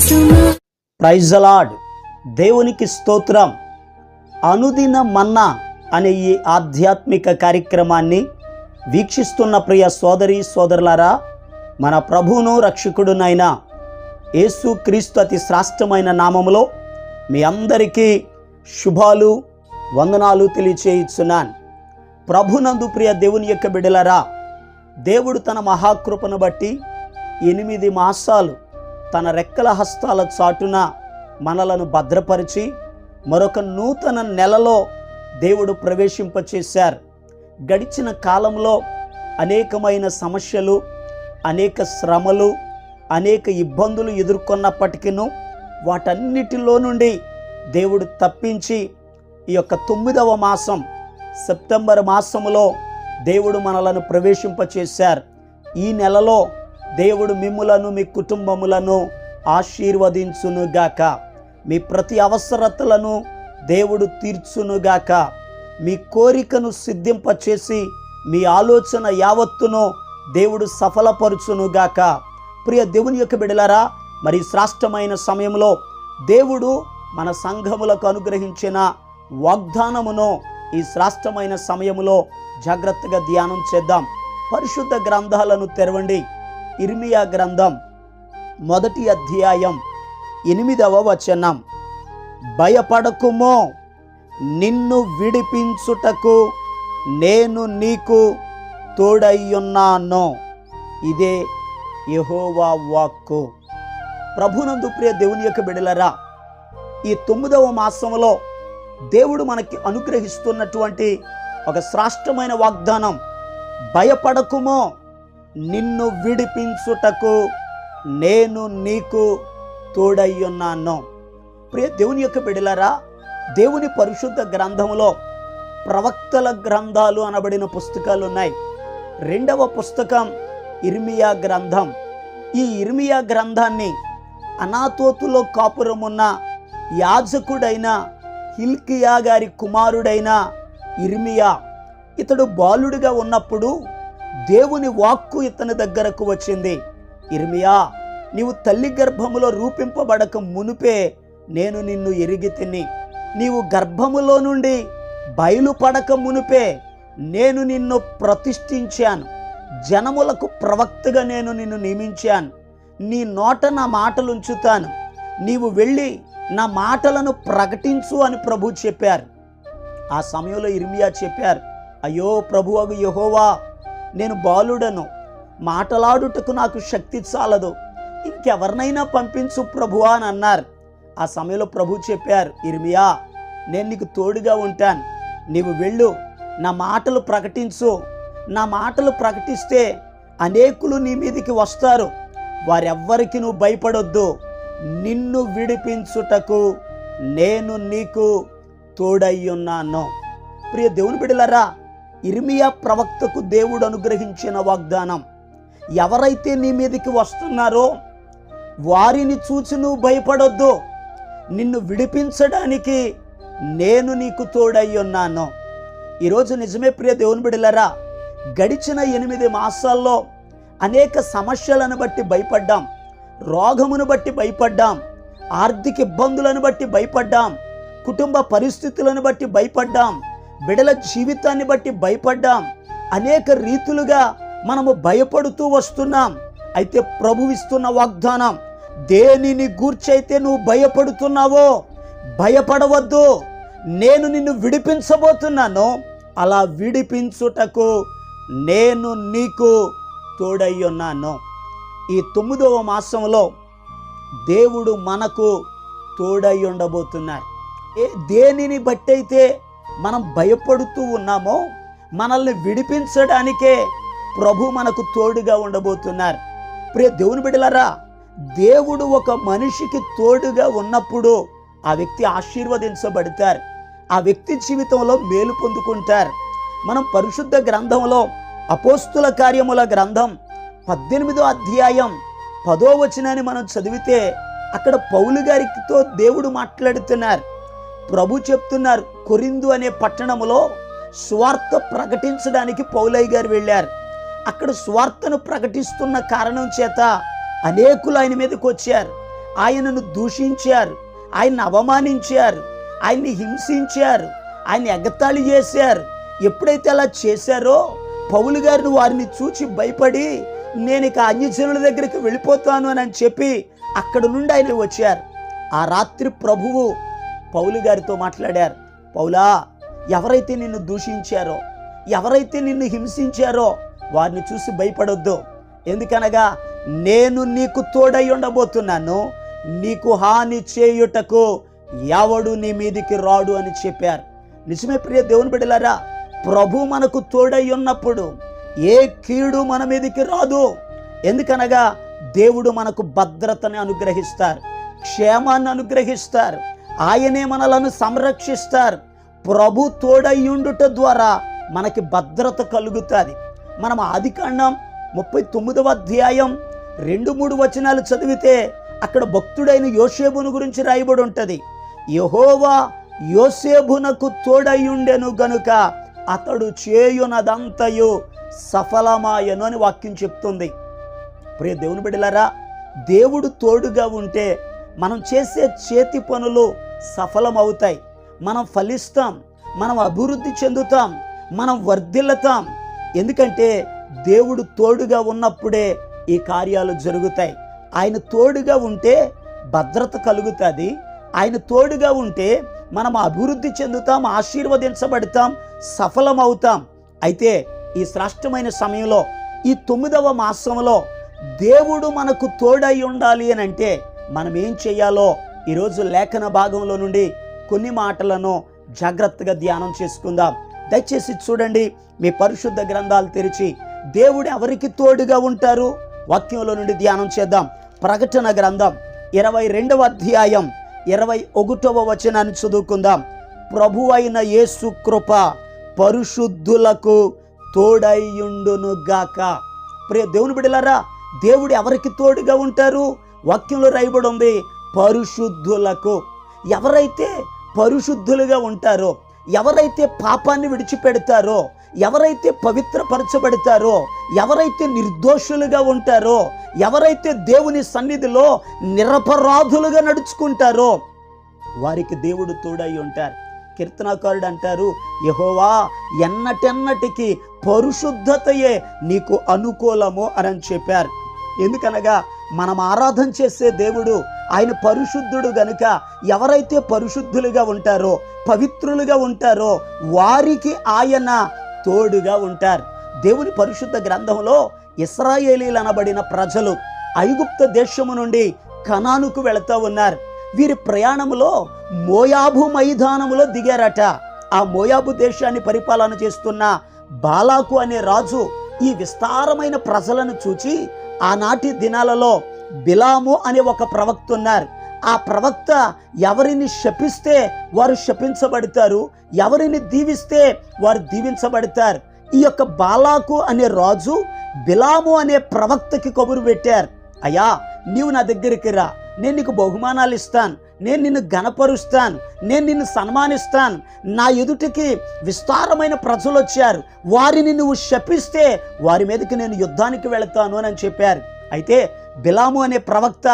Praise అలాడ్ దేవునికి స్తోత్రం. అనుదిన మన్నా అనే ఈ ఆధ్యాత్మిక కార్యక్రమాన్ని వీక్షిస్తున్న ప్రియ సోదరి సోదరులారా మన ప్రభువును రక్షకుడునైన యేసు క్రీస్తు అతి శ్రాష్టమైన నామములో మీ అందరికీ శుభాలు వందనాలు తెలియచేయుచున్నాను. ప్రభునందు ప్రియ దేవుని యొక్క బిడలరా దేవుడు తన మహాకృపను బట్టి ఎనిమిది మాసాలు తన రెక్కల హస్తాల చాటున మనలను భద్రపరిచి మరొక నూతన నెలలో దేవుడు ప్రవేశింపచేశారు. గడిచిన కాలంలో అనేకమైన సమస్యలు అనేక శ్రమలు అనేక ఇబ్బందులు ఎదుర్కొన్నప్పటికీను వాటన్నిటిలో నుండి దేవుడు తప్పించి ఈ యొక్క తొమ్మిదవ మాసం సెప్టెంబర్ మాసంలో దేవుడు మనలను ప్రవేశింపచేశారు. ఈ నెలలో దేవుడు మిమ్ములను మీ కుటుంబములను ఆశీర్వదించునుగాక. మీ ప్రతి అవసరతలను దేవుడు తీర్చునుగాక. మీ కోరికను సిద్ధింపచేసి మీ ఆలోచన యావత్తును దేవుడు సఫలపరుచునుగాక. ప్రియ దేవుని యొక్క బిడలారా మరి శ్రాష్టమైన సమయంలో దేవుడు మన సంఘములకు అనుగ్రహించిన వాగ్దానమును ఈ శ్రాష్టమైన సమయములో జాగ్రత్తగా ధ్యానం చేద్దాం. పరిశుద్ధ గ్రంథాలను తెరవండి. ఇర్మియా గ్రంథం మొదటి అధ్యాయం ఎనిమిదవ వచనం. భయపడకుమో నిన్ను విడిపించుటకు నేను నీకు తోడయ్యున్నాను. ఇదే యహోవా వాక్కు. ప్రభునందు ప్రియ దేవుని యొక్క బిడలరా ఈ తొమ్మిదవ మాసంలో దేవుడు మనకి అనుగ్రహిస్తున్నటువంటి ఒక శ్రాష్టమైన వాగ్దానం భయపడకుమో నిన్ను విడిపించుటకు నేను నీకు తోడయ్యున్నాను. ప్రియ దేవుని యొక్క బిడిలరా దేవుని పరిశుద్ధ గ్రంథములో ప్రవక్తల గ్రంథాలు అనబడిన పుస్తకాలు ఉన్నాయి. రెండవ పుస్తకం ఇర్మియా గ్రంథం. ఈ ఇర్మియా గ్రంథాన్ని అనాతోతులో కాపురమున్న యాజకుడైన హిల్కియా గారి కుమారుడైన ఇర్మియా ఇతడు బాలుడిగా ఉన్నప్పుడు దేవుని వాక్కు ఇతని దగ్గరకు వచ్చింది. ఇర్మియా నీవు తల్లి గర్భములో రూపింపబడక మునుపే నేను నిన్ను ఎరిగి తిని నీవు గర్భములో నుండి బయలుపడక మునుపే నేను నిన్ను ప్రతిష్ఠించాను. జనములకు ప్రవక్తగా నేను నిన్ను నియమించాను. నీ నోట నా మాటలు ఉంచుతాను నీవు వెళ్ళి నా మాటలను ప్రకటించు అని ప్రభు చెప్పారు. ఆ సమయంలో ఇర్మియా చెప్పారు అయ్యో ప్రభువగు యహోవా నేను బాలుడను. మాటలాడుటకు నాకు శక్తి చాలదు. ఇంకెవరినైనా పంపించు ప్రభువా అని అన్నారు. ఆ సమయంలో ప్రభు చెప్పారు ఇర్మియా నేను నీకు తోడుగా ఉంటాను. నీవు వెళ్ళు నా మాటలు ప్రకటించు. నా మాటలు ప్రకటిస్తే అనేకులు నీ మీదికి వస్తారు. వారెవ్వరికి నువ్వు భయపడొద్దు. నిన్ను విడిపించుటకు నేను నీకు తోడయ్యున్నాను ప్రియ దేవుని బిడలరా ఇర్మియా ప్రవక్తకు దేవుడు అనుగ్రహించిన వాగ్దానం ఎవరైతే నీ మీదకి వస్తున్నారో వారిని చూసి నువ్వు భయపడొద్దు. నిన్ను విడిపించడానికి నేను నీకు తోడై ఉన్నాను. ఈరోజు నిజమే ప్రియ దేవుని బిడలరా గడిచిన ఎనిమిది మాసాల్లో అనేక సమస్యలను బట్టి భయపడ్డాం రోగమును బట్టి భయపడ్డాం ఆర్థిక ఇబ్బందులను బట్టి భయపడ్డాం కుటుంబ పరిస్థితులను బట్టి భయపడ్డాం బిడల జీవితాన్ని బట్టి భయపడ్డాం. అనేక రీతులుగా మనము భయపడుతూ వస్తున్నాం. అయితే ప్రభువిస్తున్న వాగ్దానం దేనిని గూర్చైతే నువ్వు భయపడుతున్నావో భయపడవద్దు. నేను నిన్ను విడిపించబోతున్నాను. అలా విడిపించుటకు నేను నీకు తోడయ్యున్నాను. ఈ తొమ్మిదవ మాసంలో దేవుడు మనకు తోడై ఉండబోతున్నారు ఏ దేనిని బట్టి అయితే మనం భయపడుతూ ఉన్నామో మనల్ని విడిపించడానికే ప్రభు మనకు తోడుగా ఉండబోతున్నారు. ప్రియ దేవుని బిడ్డలారా దేవుడు ఒక మనిషికి తోడుగా ఉన్నప్పుడు ఆ వ్యక్తి ఆశీర్వదించబడతారు. ఆ వ్యక్తి జీవితంలో మేలు పొందుకుంటారు. మనం పరిశుద్ధ గ్రంథంలో అపోస్తుల కార్యముల గ్రంథం పద్దెనిమిదో అధ్యాయం పదో వచనాన్ని మనం చదివితే అక్కడ పౌలు గారితో దేవుడు మాట్లాడుతున్నారు. ప్రభు చెప్తున్నారు. కొరిందు అనే పట్టణములో స్వార్థ ప్రకటించడానికి పౌలయ్య గారు వెళ్ళారు. అక్కడ స్వార్థను ప్రకటిస్తున్న కారణం చేత అనేకులు ఆయన మీదకి వచ్చారు. ఆయనను దూషించారు. ఆయన్ని అవమానించారు. ఆయన్ని హింసించారు. ఆయన ఎగతాళి చేశారు. ఎప్పుడైతే అలా చేశారో పౌలు గారిని వారిని చూచి భయపడి నేను ఇక అన్యజనుల దగ్గరికి వెళ్ళిపోతాను అని అని చెప్పి అక్కడ నుండి ఆయన వచ్చారు. ఆ రాత్రి ప్రభువు పౌలు గారితో మాట్లాడారు పౌలా ఎవరైతే నిన్ను దూషించారో ఎవరైతే నిన్ను హింసించారో వారిని చూసి భయపడొద్దు. ఎందుకనగా నేను నీకు తోడై ఉండబోతున్నాను. నీకు హాని చేయుటకు ఎవడు నీ మీదికి రాడు అని చెప్పారు. నిజమే ప్రియ దేవుని బిడ్డలారా ప్రభు మనకు తోడై ఉన్నప్పుడు ఏ కీడు మన మీదికి రాదు. ఎందుకనగా దేవుడు మనకు భద్రతని అనుగ్రహిస్తారు క్షేమాన్ని అనుగ్రహిస్తారు ఆయనే మనలను సంరక్షిస్తారు. ప్రభు తోడయ్యుండుట ద్వారా మనకి భద్రత కలుగుతుంది. మనం ఆదికాండం ముప్పై తొమ్మిదవ అధ్యాయం రెండు మూడు వచనాలు చదివితే అక్కడ భక్తుడైన యోసేబును గురించి రాయబడి ఉంటుంది. యహోవా యోసేబునకు తోడయ్యుండెను గనుక అతడు చేయునదంతయు సఫలమాయను అని వాక్యం చెప్తుంది. ప్రియ దేవుని బిడ్డలారా దేవుడు తోడుగా ఉంటే మనం చేసే చేతి పనులు సఫలమవుతాయి. మనం ఫలిస్తాం మనం అభివృద్ధి చెందుతాం మనం వర్ధిల్లుతాం. ఎందుకంటే దేవుడు తోడుగా ఉన్నప్పుడే ఈ కార్యాలు జరుగుతాయి. ఆయన తోడుగా ఉంటే భద్రత కలుగుతుంది. ఆయన తోడుగా ఉంటే మనం అభివృద్ధి చెందుతాం ఆశీర్వదించబడతాం సఫలమవుతాం. అయితే ఈ శ్రేష్టమైన సమయంలో ఈ తొమ్మిదవ మాసంలో దేవుడు మనకు తోడై ఉండాలి అని అంటే మనం ఏం చేయాలో ఈరోజు లేఖన భాగంలో నుండి కొన్ని మాటలను జాగ్రత్తగా ధ్యానం చేసుకుందాం. దయచేసి చూడండి మీ పరిశుద్ధ గ్రంథాలు తెరిచి దేవుడు ఎవరికి తోడుగా ఉంటారు? వాక్యంలో నుండి ధ్యానం చేద్దాం. ప్రకటన గ్రంథం ఇరవై రెండవ అధ్యాయం ఇరవై ఒకటవ వచనాన్ని చదువుకుందాం. ప్రభు అయిన యేసు కృప పరిశుద్ధులకు తోడయ్యుండునుగాక ప్రియ దేవుని బిడలారా దేవుడు ఎవరికి తోడుగా ఉంటారు? వాక్యంలో రాయబడి ఉంది పరిశుద్ధులకు. ఎవరైతే పరిశుద్ధులుగా ఉంటారో ఎవరైతే పాపాన్ని విడిచిపెడతారో ఎవరైతే పవిత్రపరచబడతారో ఎవరైతే నిర్దోషులుగా ఉంటారో ఎవరైతే దేవుని సన్నిధిలో నిరపరాధులుగా నడుచుకుంటారో వారికి దేవుడు తోడై ఉంటారు. కీర్తనాకారుడు అంటారు యహోవా ఎన్నటెన్నటికి పరిశుద్ధతయే నీకు అనుకూలము అని చెప్పారు. ఎందుకనగా మనం ఆరాధన చేసే దేవుడు ఆయన పరిశుద్ధుడు గనుక ఎవరైతే పరిశుద్ధులుగా ఉంటారో పవిత్రులుగా ఉంటారో వారికి ఆయన తోడుగా ఉంటారు. దేవుని పరిశుద్ధ గ్రంథంలో ఇస్రాయేలీలు అనబడిన ప్రజలు ఐగుప్త దేశము నుండి కనానుకు వెళుతూ ఉన్నారు. వీరి ప్రయాణంలో మోయాబు మైదానములో దిగారట. ఆ మోయాబు దేశాన్ని పరిపాలన చేస్తున్న బాలాకు అనే రాజు ఈ విస్తారమైన ప్రజలను చూచి ఆనాటి దినాలలో బిలాము అనే ఒక ప్రవక్త ఉన్నారు. ఆ ప్రవక్త ఎవరిని శపిస్తే వారు శపించబడతారు? ఎవరిని దీవిస్తే వారు దీవించబడతారు? ఈ యొక్క బాలాకు అనే రాజు బిలాము అనే ప్రవక్తకి కబురు పెట్టారు. అయ్యా నీవు నా దగ్గరికి రా. నేను నీకు బహుమానాలు ఇస్తాను. నేను నిన్ను గణపరుస్తాను నేను నిన్ను సన్మానిస్తాను. నా ఎదుటికి విస్తారమైన ప్రజలు వచ్చారు. వారిని నువ్వు శపిస్తే వారి మీదకి నేను యుద్ధానికి వెళతాను అని చెప్పారు. అయితే బిలాము అనే ప్రవక్త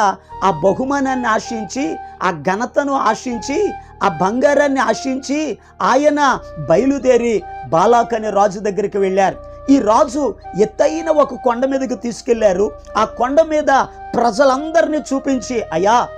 ఆ బహుమానాన్ని ఆశించి ఆ ఘనతను ఆశించి ఆ బంగారాన్ని ఆశించి ఆయన బయలుదేరి బాలాక్ అనే రాజు దగ్గరికి వెళ్ళారు. ఈ రాజు ఎత్తైన ఒక కొండ మీదకి తీసుకెళ్ళారు. ఆ కొండ మీద ప్రజలందరినీ చూపించి అయ్యా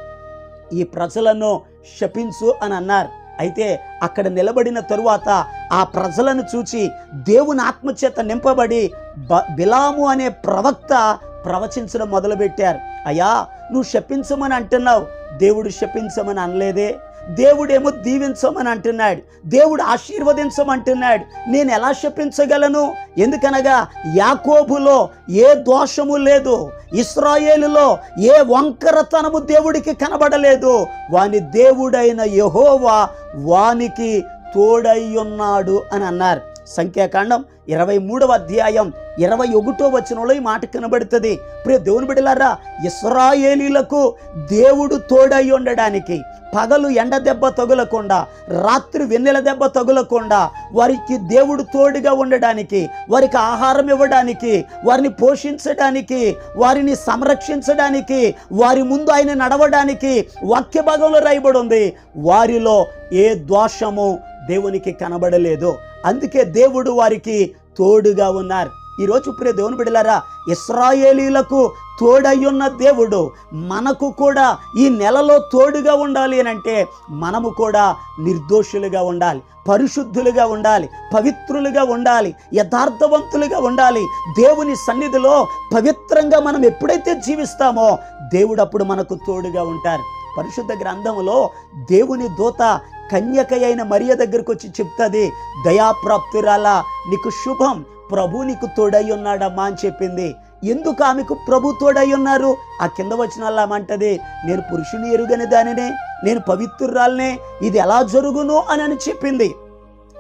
ఈ ప్రజలను శపించు అని అన్నారు. అయితే అక్కడ నిలబడిన తరువాత ఆ ప్రజలను చూచి దేవుని ఆత్మచేత నింపబడి బ బిలాము అనే ప్రవక్త ప్రవచించడం మొదలుపెట్టారు. అయ్యా నువ్వు శపించమని అంటున్నావు. దేవుడు శపించమని అనలేదే. దేవుడేమో దీవించమని అంటున్నాడు. దేవుడు ఆశీర్వదించమంటున్నాడు. నేను ఎలా శపించగలను? ఎందుకనగా యాకోబులో ఏ దోషము లేదు. ఇస్రాయేలులో ఏ వంకరతనము దేవుడికి కనబడలేదు. వాని దేవుడైన యహోవా వానికి తోడై ఉన్నాడు అని అన్నారు. సంఖ్యాకాండం ఇరవై మూడవ అధ్యాయం ఇరవై ఒకటో వచనంలో ఈ మాట కనబడుతుంది. ప్రియ దేవుని బిడ్డలారా ఇస్రాయేలీలకు దేవుడు తోడై ఉండడానికి పగలు ఎండ దెబ్బ తగులకుండా రాత్రి వెన్నెల దెబ్బ తగులకుండా వారికి దేవుడు తోడుగా ఉండడానికి వారికి ఆహారం ఇవ్వడానికి వారిని పోషించడానికి వారిని సంరక్షించడానికి వారి ముందు ఆయన నడవడానికి వాక్య భాగంలో రాయబడి ఉంది. వారిలో ఏ దోషము దేవునికి కనబడలేదు. అందుకే దేవుడు వారికి తోడుగా ఉన్నారు. ఈరోజు ప్రియ దేవుని బిడ్డలారా ఇస్రాయేలీలకు తోడయ్యున్న దేవుడు మనకు కూడా ఈ నెలలో తోడుగా ఉండాలి అని అంటే మనము కూడా నిర్దోషులుగా ఉండాలి పరిశుద్ధులుగా ఉండాలి పవిత్రులుగా ఉండాలి యథార్థవంతులుగా ఉండాలి. దేవుని సన్నిధిలో పవిత్రంగా మనం ఎప్పుడైతే జీవిస్తామో దేవుడు అప్పుడు మనకు తోడుగా ఉంటారు. పరిశుద్ధ గ్రంథంలో దేవుని దూత కన్యక అయిన మరియ దగ్గరకు వచ్చి చెప్తుంది దయాప్రాప్తురాలా నీకు శుభం ప్రభు నీకు తోడై ఉన్నాడమ్మా అని చెప్పింది. ఎందుకు ఆమెకు ప్రభు తోడై ఉన్నారు ఆ కింద వచ్చిన అంటది నేను పురుషుని ఎరుగని దానినే నేను పవిత్రురాలనే ఇది ఎలా జరుగును అని అని చెప్పింది.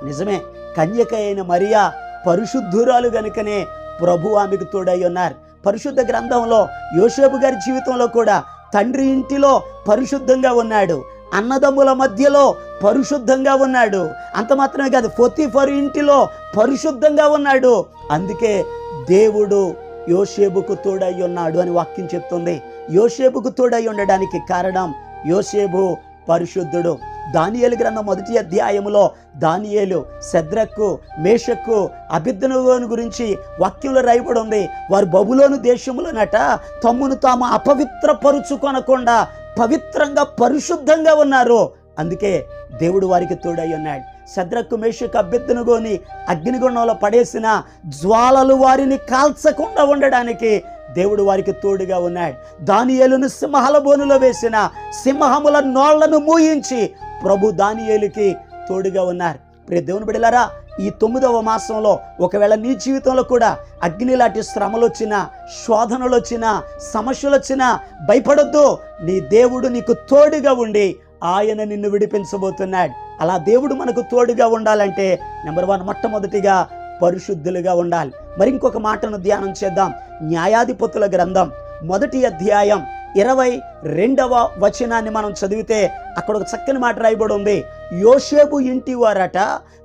నిజమే కన్యక అయిన మరియా పరిశుద్ధురాలు గనుకనే ప్రభు ఆమెకు తోడై ఉన్నారు పరిశుద్ధ గ్రంథంలో యోసేపు గారి జీవితంలో కూడా తండ్రి ఇంటిలో పరిశుద్ధంగా ఉన్నాడు. అన్నదమ్ముల మధ్యలో పరిశుద్ధంగా ఉన్నాడు. అంత మాత్రమే కాదు ఫొతిఫరు ఇంటిలో పరిశుద్ధంగా ఉన్నాడు. అందుకే దేవుడు యోసేపుకు తోడై ఉన్నాడు అని వాక్యం చెప్తుంది. యోసేపుకు తోడై ఉండడానికి కారణం యోసేపు పరిశుద్ధుడు. దానియేలు గ్రంథం మొదటి అధ్యాయములో దానియేలు శద్రకు మేషక్కు అభిద్దనుగోని గురించి వాక్యంలో రాయబడి ఉంది. వారు బబులోను దేశంలోనట తమ్మును తాము అపవిత్రపరుచుకొనకుండా పవిత్రంగా పరిశుద్ధంగా ఉన్నారు. అందుకే దేవుడు వారికి తోడై ఉన్నాడు. శద్రకు మేషకు అభ్యర్థనగోని అగ్నిగుణంలో పడేసిన జ్వాలలు వారిని కాల్చకుండా ఉండడానికి దేవుడు వారికి తోడుగా ఉన్నాడు. దానియేలును సింహాల బోనులో వేసిన సింహముల నోళ్ళను మూయించి ప్రభు దానియేలుకి తోడుగా ఉన్నారు. ప్రియ దేవుని బిడలారా ఈ తొమ్మిదవ మాసంలో ఒకవేళ నీ జీవితంలో కూడా అగ్ని లాంటి శ్రమలు వచ్చినా శోధనలు వచ్చినా సమస్యలు వచ్చినా భయపడొద్దు. నీ దేవుడు నీకు తోడుగా ఉండి ఆయన నిన్ను విడిపించబోతున్నాడు. అలా దేవుడు మనకు తోడుగా ఉండాలంటే నెంబర్ వన్ మొట్టమొదటిగా పరిశుద్ధులుగా ఉండాలి. మరి ఇంకొక మాటను ధ్యానం చేద్దాం. న్యాయాధిపతుల గ్రంథం మొదటి అధ్యాయం ఇరవై రెండవ వచనాన్ని మనం చదివితే అక్కడ ఒక చక్కని మాట రాయబడి ఉంది. యోషేపు ఇంటి వారట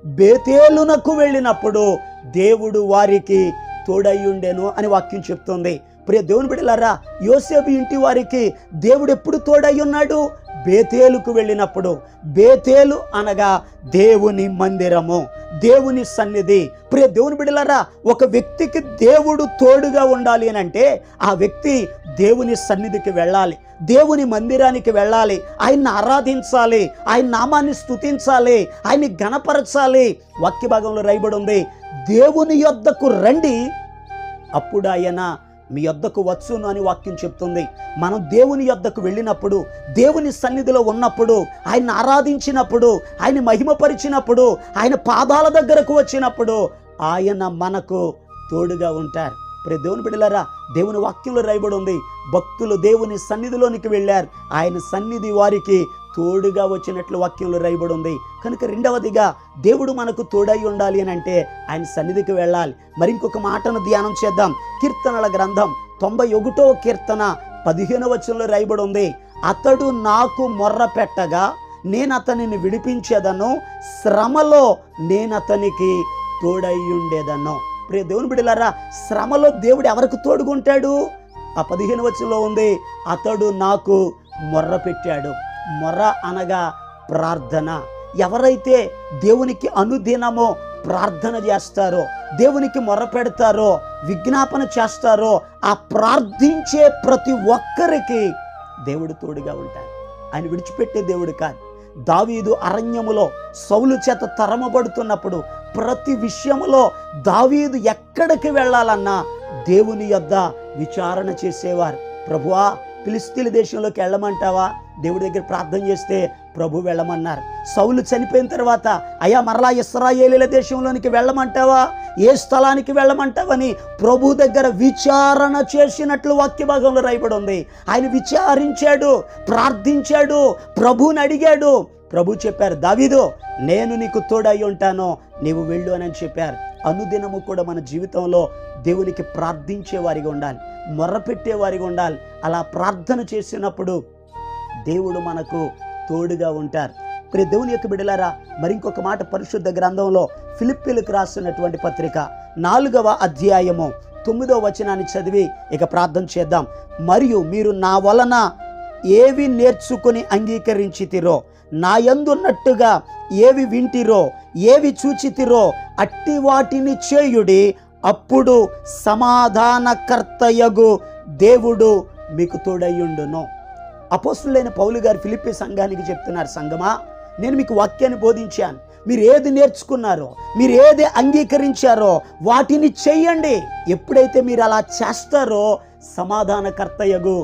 బేతేలునకు వెళ్ళినప్పుడు దేవుడు వారికి తోడయ్యుండెను అని వాక్యం చెప్తుంది. ప్రియ దేవుని బిడ్డలారా యోసేపు ఇంటి వారికి దేవుడు ఎప్పుడు తోడై ఉన్నాడు? బేతేలుకు వెళ్ళినప్పుడు. బేతేలు అనగా దేవుని మందిరము దేవుని సన్నిధి. ప్రియ దేవుని బిడ్డలారా ఒక వ్యక్తికి దేవుడు తోడుగా ఉండాలి అని అంటే ఆ వ్యక్తి దేవుని సన్నిధికి వెళ్ళాలి దేవుని మందిరానికి వెళ్ళాలి ఆయన్ని ఆరాధించాలి ఆయన నామాన్ని స్తుతించాలి ఆయన్ని గణపరచాలి వాక్య భాగంలో రాయబడి ఉంది దేవుని యొద్దకు రండి అప్పుడు ఆయన మీ యొద్దకు వచ్చును అని వాక్యం చెప్తుంది. మనం దేవుని యొద్దకు వెళ్ళినప్పుడు దేవుని సన్నిధిలో ఉన్నప్పుడు ఆయన ఆరాధించినప్పుడు ఆయన మహిమపరిచినప్పుడు ఆయన పాదాల దగ్గరకు వచ్చినప్పుడు ఆయన మనకు తోడుగా ఉంటారు. ప్రే దేవుని బిడ్డలారా దేవుని వాక్యంలో రాయబడి ఉంది. భక్తులు దేవుని సన్నిధిలోనికి వెళ్ళారు. ఆయన సన్నిధి వారికి తోడుగా వచ్చినట్లు వాక్యంలో రాయబడి ఉంది. కనుక రెండవదిగా దేవుడు మనకు తోడై ఉండాలి అని అంటే ఆయన సన్నిధికి వెళ్ళాలి. మరి ఇంకొక మాటను ధ్యానం చేద్దాం. కీర్తనల గ్రంథం తొంభై ఒకటో కీర్తన పదిహేను వచనంలో రాయబడి ఉంది. అతడు నాకు మొర్ర పెట్టగా నేను అతనిని విడిపించేదను. శ్రమలో నేను అతనికి తోడై ఉండేదను. ప్రియ దేవుని బిడ్డలారా శ్రమలో దేవుడు ఎవరికి తోడుకుంటాడు ఆ పదిహేను వచనంలో ఉంది. అతడు నాకు మొర్ర పెట్టాడు. మొర అనగా ప్రార్థన. ఎవరైతే దేవునికి అనుదినమో ప్రార్థన చేస్తారో దేవునికి మొరపెడతారో విజ్ఞాపన చేస్తారో ఆ ప్రార్థించే ప్రతి ఒక్కరికి దేవుడు తోడుగా ఉంటాడు. ఆయన విడిచిపెట్టే దేవుడు కాదు. దావీదు అరణ్యములో సౌలు చేత తరమబడుతున్నప్పుడు ప్రతి విషయములో దావీదు ఎక్కడికి వెళ్ళాలన్నా దేవుని యొద్ద విచారణ చేసేవారు. ప్రభువా ఫిలిస్తీన్ దేశంలోకి వెళ్ళమంటావా? దేవుడి దగ్గర ప్రార్థన చేస్తే ప్రభు వెళ్ళమన్నారు. సౌలు చనిపోయిన తర్వాత అయ్యా మరలా ఇస్రాయేలీల దేశంలోనికి వెళ్ళమంటావా? ఏ స్థలానికి వెళ్ళమంటావని ప్రభు దగ్గర విచారణ చేసినట్లు వాక్య భాగంలో రాయబడి ఉంది. ఆయన విచారించాడు ప్రార్థించాడు ప్రభుని అడిగాడు. ప్రభు చెప్పారు దావీదు నేను నీకు తోడై ఉంటాను నీవు వెళ్ళు అని చెప్పారు. అనుదినము కూడా మన జీవితంలో దేవునికి ప్రార్థించే వారిగా ఉండాలి మొర్రపెట్టే వారిగా ఉండాలి. అలా ప్రార్థన చేసినప్పుడు దేవుడు మనకు తోడుగా ఉంటారు. ప్రియ దేవుని యొక్క బిడలారా మరింకొక మాట పరిశుద్ధ గ్రంథంలో ఫిలిప్పీలకు రాస్తున్నటువంటి పత్రిక నాలుగవ అధ్యాయము తొమ్మిదవ వచనాన్ని చదివి ఇక ప్రార్థన చేద్దాం. మరియు మీరు నా వలన ఏవి నేర్చుకుని అంగీకరించితిరో నా యందున్నట్టుగా ఏవి వింటిరో ఏవి చూచితిరో అట్టి వాటిని చేయుడి అప్పుడు సమాధానకర్తయగు దేవుడు మీకు తోడయ్యుండును అపోస్తులైన పౌలు గారు ఫిలిప్పి సంఘానికి చెప్తున్నారు సంఘమా నేను మీకు వాక్యాన్ని బోధించాను. మీరు ఏది నేర్చుకున్నారో మీరు ఏది అంగీకరించారో వాటిని చేయండి. ఎప్పుడైతే మీరు అలా చేస్తారో సమాధానకర్తయగు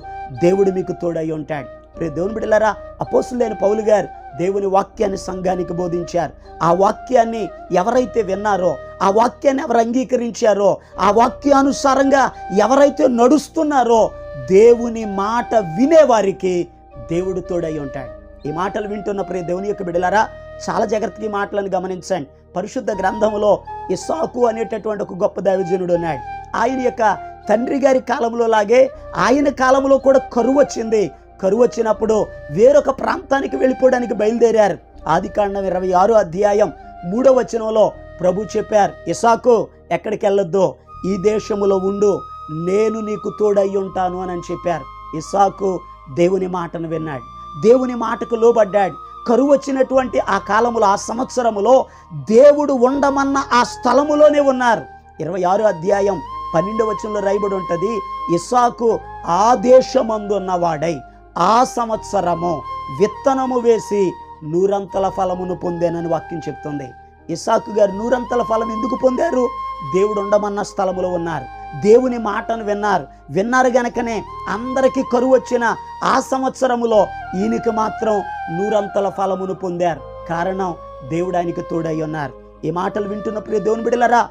దేవుడు మీకు తోడై ఉంటాడు. ప్రే దేవుని బిడ్డలారా అపోస్తులైన పౌలు గారు దేవుని వాక్యాన్ని సంఘానికి బోధించారు. ఆ వాక్యాన్ని ఎవరైతే విన్నారో ఆ వాక్యాన్ని ఎవరు అంగీకరించారో ఆ వాక్యానుసారంగా ఎవరైతే నడుస్తున్నారో దేవుని మాట వినేవారికి దేవుడు తోడై ఉంటాడు. ఈ మాటలు వింటున్న ప్రియ దేవుని యొక్క బిడలారా చాలా జాగ్రత్తగా ఈ మాటలను గమనించండి. పరిశుద్ధ గ్రంథంలో ఇసాకు అనేటటువంటి ఒక గొప్ప దైవజనుడు ఉన్నాడు. ఆయన యొక్క తండ్రి గారి కాలంలో లాగే ఆయన కాలంలో కూడా కరువు వచ్చింది. కరువు వచ్చినప్పుడు వేరొక ప్రాంతానికి వెళ్ళిపోవడానికి బయలుదేరారు. ఆది కాండం ఇరవై ఆరు అధ్యాయం మూడో వచనంలో ప్రభు చెప్పారు ఇసాకు ఎక్కడికి వెళ్ళొద్దు? ఈ దేశములో ఉండు. నేను నీకు తోడై ఉంటాను అని చెప్పారు. ఇసాకు దేవుని మాటను విన్నాడు. దేవుని మాటకు లోబడ్డాడు. కరువు వచ్చినటువంటి ఆ కాలములో ఆ సంవత్సరములో దేవుడు ఉండమన్న ఆ స్థలములోనే ఉన్నారు. ఇరవై ఆరు అధ్యాయం పన్నెండు వచనంలో రాయబడి ఉంటుంది ఇస్సాకు ఆ దేశమందున్నవాడై ఆ సంవత్సరము విత్తనము వేసి నూరంతల ఫలమును పొందానని వాక్యం చెప్తుంది. ఇసాకు గారు నూరంతల ఫలం ఎందుకు పొందారు? దేవుడు ఉండమన్న స్థలములో ఉన్నారు. దేవుని మాటను విన్నారు. విన్నారు గనకనే అందరికీ కరువు వచ్చిన ఆ సంవత్సరములో ఈయనకి మాత్రం నూరంతల ఫలమును పొందారు. కారణం దేవుడు ఆయనకి తోడై ఉన్నారు. ఈ మాటలు వింటున్న ప్రియ దేవుని బిడలరా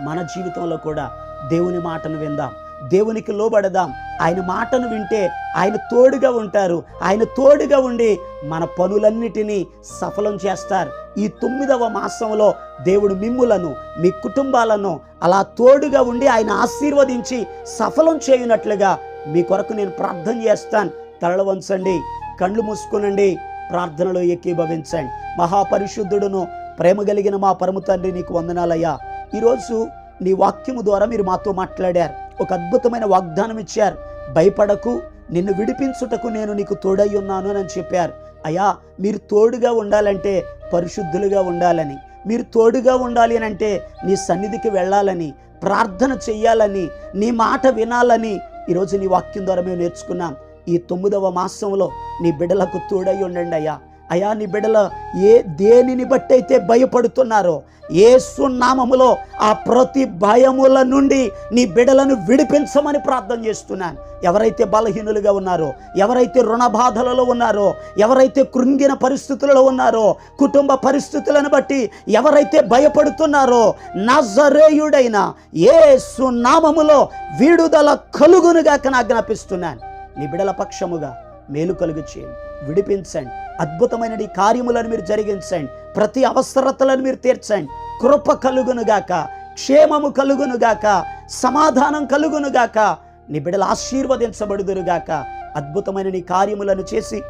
మన జీవితంలో కూడా దేవుని మాటను విందాం. దేవునికి లోబడదాం. ఆయన మాటను వింటే ఆయన తోడుగా ఉంటారు. ఆయన తోడుగా ఉండి మన పనులన్నిటినీ సఫలం చేస్తారు. ఈ తొమ్మిదవ మాసంలో దేవుడు మిమ్ములను మీ కుటుంబాలను అలా తోడుగా ఉండి ఆయన ఆశీర్వదించి సఫలం చేయనట్లుగా మీ కొరకు నేను ప్రార్థన చేస్తాను. తరల వంచండి కళ్ళు మూసుకునండి ప్రార్థనలో ఏకీభవించండి. మహాపరిశుద్ధుడును ప్రేమ కలిగిన మా పరమ తండ్రి నీకు వందనాలయ్యా. ఈరోజు నీ వాక్యము ద్వారా మీరు మాతో మాట్లాడారు. ఒక అద్భుతమైన వాగ్దానం ఇచ్చారు. భయపడకు నిన్ను విడిపించుటకు నేను నీకు తోడై ఉన్నాను అని చెప్పారు. అయ్యా మీరు తోడుగా ఉండాలంటే పరిశుద్ధులుగా ఉండాలని మీరు తోడుగా ఉండాలి అని అంటే నీ సన్నిధికి వెళ్ళాలని ప్రార్థన చెయ్యాలని నీ మాట వినాలని ఈరోజు నీ వాక్యం ద్వారా మేము నేర్చుకున్నాం. ఈ తొమ్మిదవ మాసంలో నీ బిడ్డలకు తోడై ఉండండి అయ్యా. అయా నీ బిడ్డల ఏ దేనిని బట్టయితే భయపడుతున్నారో ఏసు నామములో ఆ ప్రతి భయముల నుండి నీ బిడలను విడిపించమని ప్రార్థన చేస్తున్నాను. ఎవరైతే బలహీనులుగా ఉన్నారో ఎవరైతే రుణ బాధలలో ఉన్నారో ఎవరైతే కృంగిన పరిస్థితులలో ఉన్నారో కుటుంబ పరిస్థితులను బట్టి ఎవరైతే భయపడుతున్నారో నజరేయుడైన ఏసు నామములో విడుదల కలుగునుగాక ఆజ్ఞాపిస్తున్నాను. నీ బిడల పక్షముగా మేలు కలుగు చేయండి విడిపించండి. అద్భుతమైన నీ కార్యములను మీరు జరిగించండి. ప్రతి అవసరతలను మీరు తీర్చండి. కృప కలుగునుగాక క్షేమము కలుగునుగాక సమాధానం కలుగునుగాక నీ బిడ్డలు ఆశీర్వదించబడుదురుగాక అద్భుతమైన నీ కార్యములను చేసి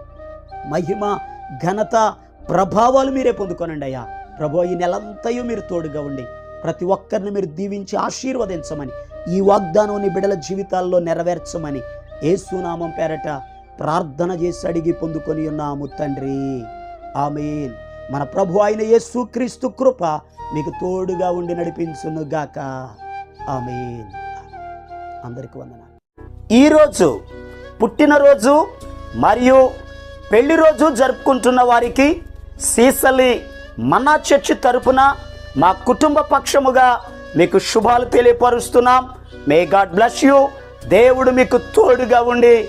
మహిమ ఘనత ప్రభావాలు మీరే పొందుకోనండి అయ్యా. ప్రభు ఈ నెలంతయు మీరు తోడుగా ఉండి ప్రతి ఒక్కరిని మీరు దీవించి ఆశీర్వదించమని ఈ వాగ్దానం నీ బిడల జీవితాల్లో నెరవేర్చమని ఏసునామం పేరట ప్రార్థన చేసి అడిగి పొందుకొని ఉన్నాము తండ్రి. ఆమెన్. మన ప్రభు అయిన యేసు క్రీస్తు కృప మీకు తోడుగా ఉండి నడిపించును గాక. ఆమెన్. అందరికి వందనాలు. ఈరోజు పుట్టినరోజు మరియు పెళ్ళి రోజు జరుపుకుంటున్న వారికి సీసలి మన్నా చర్చి తరపున మా కుటుంబ పక్షముగా మీకు శుభాలు తెలియపరుస్తున్నాం. మే గాడ్ బ్లెస్ యూ దేవుడు మీకు తోడుగా ఉండి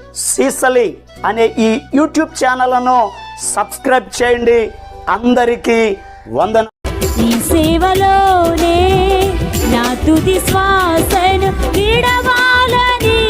సీసలి అనే ఈ యూట్యూబ్ ఛానల్ను సబ్స్క్రైబ్ చేయండి. అందరికీ వందన ఈ సేవలోనే నా తుది శ్వాసను విడవాలని